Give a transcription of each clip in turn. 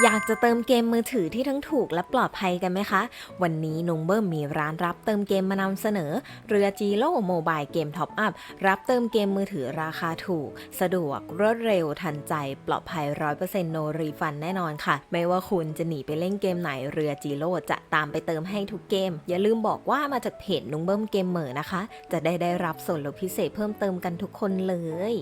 อยากจะเติมเกมมือถือที่ทั้งถูกและปลอดภัยกันไหมคะ วันนี้นุงเบิ้มมีร้านรับเติมเกมมานำเสนอ เรือจีโร่โมบายเกมท็อปอัพรับเติมเกมมือถือราคาถูก สะดวกรวดเร็วทันใจ ปลอดภัย 100%โนรีฟันแน่นอนค่ะ ไม่ว่าคุณจะหนีไปเล่นเกมไหนเรือจีโร่จะตามไปเติมให้ทุกเกม อย่าลืมบอกว่ามาจากเพจนุงเบิ้มเกมเหมอนะคะ จะได้ได้รับส่วนลดพิเศษเพิ่มเติมกันทุกคนเลย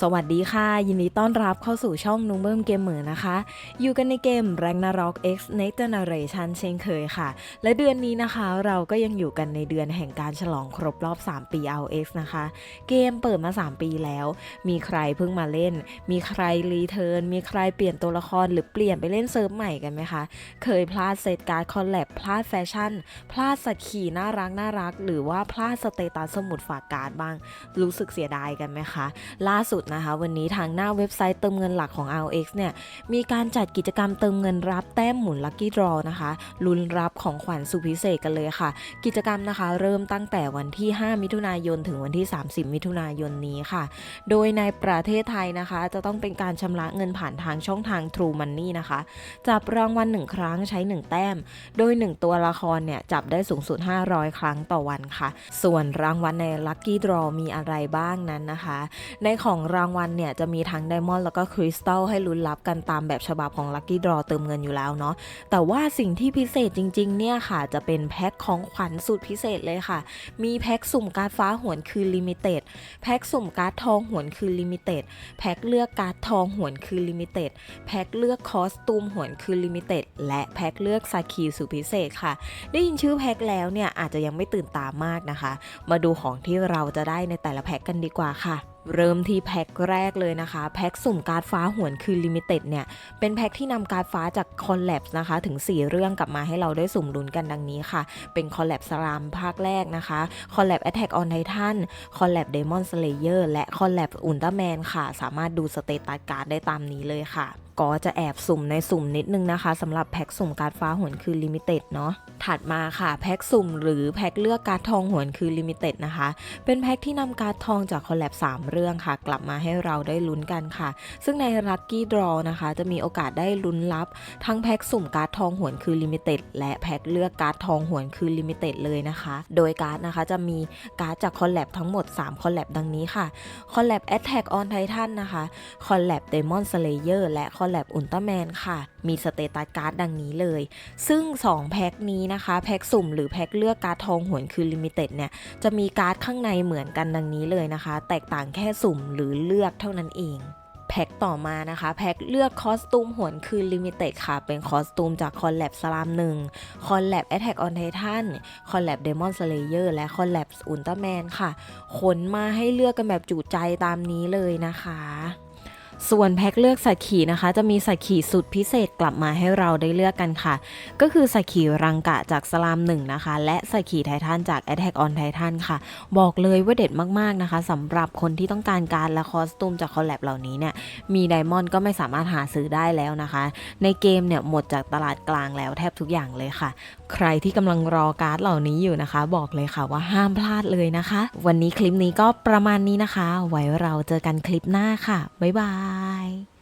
สวัสดีค่ะ ยินดีต้อนรับเข้าสู่ช่องนุ้งเบิ้มเกมเหมือนะคะ อยู่กันในเกม Ragnarok X Next Generation เช่นเคยค่ะ และเดือนนี้นะคะ เราก็ยังอยู่กันในเดือนแห่งการฉลองครบรอบ 3 ปี RX นะคะ เกมเปิดมา 3 ปีแล้ว มีใครเพิ่งมาเล่น มีใครรีเทิร์นมีใครเปลี่ยนตัวละครหรือเปลี่ยนไปเล่นเซิร์ฟใหม่กันไหมคะ เคยพลาดเซตการ์ดคอลแลบพลาดแฟชั่น พลาดสกีน่ารักน่ารัก หรือว่าพลาดสเตตัสสมุดฝากการ์ดบ้าง รู้สึกเสียดายกันไหมคะล่าสุดนะคะ วันนี้ทางหน้าเว็บไซต์เติมเงินหลักของ RX เนี่ยมีการจัดกิจกรรมเติมเงินรับแต้มหมุน Lucky Draw นะคะลุ้นรับของขวัญสุพิเศษกันเลยค่ะ กิจกรรมนะคะ เริ่มตั้งแต่วันที่ 5 มิถุนายน ถึงวันที่ 30 มิถุนายนนี้ค่ะ โดยในประเทศไทยนะคะ จะต้องเป็นการชำระเงินผ่านทางช่องทาง True Money นะคะ จับรางวัล1ครั้งใช้ 1 แต้ม โดย 1 ตัวละครเนี่ยจับได้สูงสุด 500 ครั้งต่อวันค่ะ ส่วนรางวัลใน Lucky Draw มีอะไรบ้างนั้นนะคะ ในของรางวัลเนี่ยจะมีทั้งไดมอนด์แล้วก็คริสตัลให้ลุ้นรับกันตามแบบฉบับของ Lucky Draw เติมเงินอยู่แล้วเนาะแต่ว่าสิ่งที่พิเศษจริงๆเนี่ยค่ะจะเป็นแพ็คของขวัญสุดพิเศษเลยค่ะ มีแพ็คสุ่มการ์ดฟ้าหวนคือลิมิเต็ดแพ็คสุ่มการ์ดทองหวนคือลิมิเต็ดแพ็คเลือกการ์ดทองหวนคือลิมิเต็ดแพ็คเลือกคอสตูมหวนคือลิมิเต็ดและแพ็คเลือกซาคีสุดพิเศษค่ะ ได้ยินชื่อแพ็คแล้วเนี่ยอาจจะยังไม่ตื่นตามากนะคะ มาดูของที่เราจะได้ในแต่ละแพ็คกันดีกว่าค่ะ เริ่มที่แพ็คแรกเลยนะคะ แพ็คสุ่มการ์ดฟ้าหวนคือลิมิเต็ดเนี่ย เป็นแพ็คที่นำการ์ดฟ้าจากคอลแลบนะคะ ถึง 4 เรื่องกลับมาให้เราได้สุ่มลุ้นกันดังนี้ค่ะ เป็นคอลแลบสลามภาคแรกนะคะคอลแลบแอตแทกออนไททันคอลแลบเดมอนสเลเยอร์และคอลแลบอุลตร้าแมนค่ะ สามารถดูสเตตัสการ์ดได้ตามนี้เลยค่ะก็จะแอบสุ่มในสุ่มนิดนึงนะคะสำหรับแพ็คสุ่มการฟ้าหวนคือลิมิเต็ดเนาะถัดมาค่ะแพ็คสุ่มหรือแพ็คเลือกการทองหวนคือลิมิเต็ดนะคะ เป็นแพ็คที่นำการทองจากคอลแลบ3เรื่องค่ะ กลับมาให้เราได้ลุ้นกันค่ะ ซึ่งใน Lucky Draw นะคะ จะมีโอกาสได้ลุ้นรับ ทั้งแพ็คสุ่มการทองหวนคือลิมิเต็ดและแพ็คเลือกการทองหวนคือลิมิเต็ดเลยนะคะ โดยการ์ดนะคะจะมีการ์ดจากคอลแลบทั้งหมด3คอลแลบดังนี้ค่ะคอลแลบ Attack on Titan นะคะคอลแลบ Demon Slayer และคออลแลบ Ultraman ค่ะ มีสเตตัสการ์ดดังนี้เลย ซึ่ง 2 แพ็คนี้นะคะ แพ็คสุ่มหรือแพ็คเลือกการ์ดทองหวนคือลิมิเต็ดเนี่ย จะมีการ์ดข้างในเหมือนกันดังนี้เลยนะคะ แตกต่างแค่สุ่มหรือเลือกเท่านั้นเองแพ็คต่อมานะคะ แพ็คเลือกคอสตูมหวนคือลิมิเต็ดค่ะ เป็นคอสตูมจากคอลแลบสลามหนึ่งคอลแลบแอ t แทกออนไททันคอลแลบเดมอนสเลเยอร์และคอลแลบอุลตร้าแมนค่ะขนมาให้เลือกกันแบบจุใจตามนี้เลยนะคะ ส่วนแพ็คเลือกสักขีนะคะ จะมีสักขีสุดพิเศษกลับมาให้เราได้เลือกกันค่ะ ก็คือสักขีรังกะจากสลามหนึ่งนะคะ และสักขีไททันจาก Attack on Titan ค่ะ บอกเลยว่าเด็ดมากๆนะคะสำหรับคนที่ต้องการการและคอสตูมจากคอลแลบเหล่านี้เนี่ยมีไดมอนด์ก็ไม่สามารถหาซื้อได้แล้วนะคะ ในเกมเนี่ยหมดจากตลาดกลางแล้วแทบทุกอย่างเลยค่ะ ใครที่กำลังรอการ์ดเหล่านี้อยู่นะคะ บอกเลยค่ะว่าห้ามพลาดเลยนะคะ วันนี้คลิปนี้ก็ประมาณนี้นะคะ ไว้เราเจอกันคลิปหน้าค่ะ บ๊ายบาย